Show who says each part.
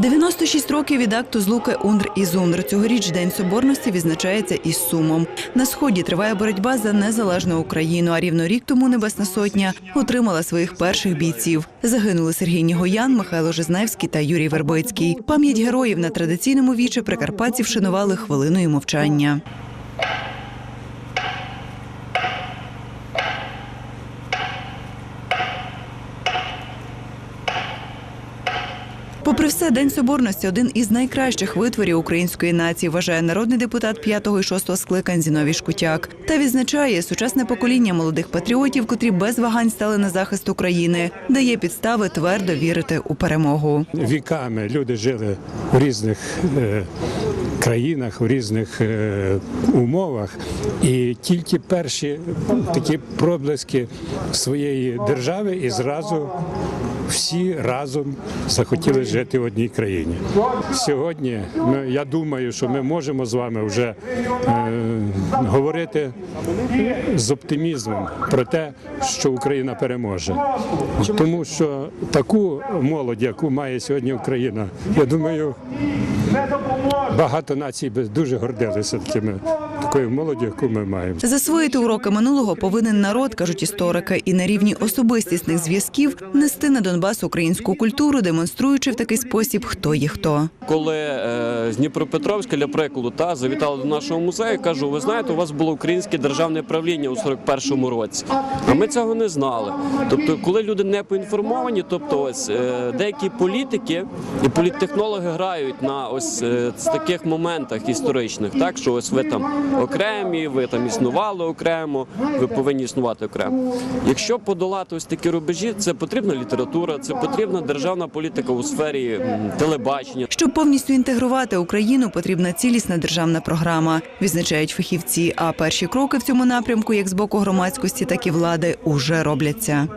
Speaker 1: 96 років від акту злуки Ундр і Зундр. Цьогоріч День Соборності відзначається із сумом. На сході триває боротьба за незалежну Україну. А рівно рік тому Небесна Сотня отримала своїх перших бійців. Загинули Сергій Нігоян, Михайло Жизневський та Юрій Вербицький. Пам'ять героїв на традиційному вічі прикарпатці вшанували хвилиною мовчання. Попри все, День Соборності один із найкращих витворів української нації, вважає народний депутат 5 і 6 скликань Зіновій Шкутяк. Та відзначає сучасне покоління молодих патріотів, котрі без вагань стали на захист України, дає підстави твердо вірити у перемогу.
Speaker 2: Віками люди жили в різних е, країнах, в різних е, умовах, і тільки перші такі проблиски своєї держави і зразу. Всі разом захотіли жити в одній країні. Сьогодні ми, я думаю, що ми можемо з вами вже е, говорити з оптимізмом про те, що Україна переможе. Тому що таку молодь, яку має сьогодні Україна, я думаю, багато націй би дуже гордилися такими такою молоддю, яку ми маємо.
Speaker 1: Засвоїти уроки минулого повинен народ, кажуть історики, і на рівні особистісних зв'язків нести на Донбас українську культуру, демонструючи в такий спосіб, хто є хто.
Speaker 3: Коли е, з Дніпропетровська, для прикладу, та завітали до нашого музею, кажу, ви знаєте, у вас було українське державне правління у 41-му році, а ми цього не знали. Тобто, коли люди не поінформовані, тобто ось е, деякі політики і політтехнологи грають на ось е, з таких моментах історичних, так що ось ви там окремі, ви там існували окремо, ви повинні існувати окремо. Якщо подолати ось такі рубежі, це потрібна література, це потрібна державна політика у сфері телебачення.
Speaker 1: Щоб повністю інтегрувати Україну, потрібна цілісна державна програма, відзначають фахівці. А перші кроки в цьому напрямку, як з боку громадськості, так і влади, уже робляться.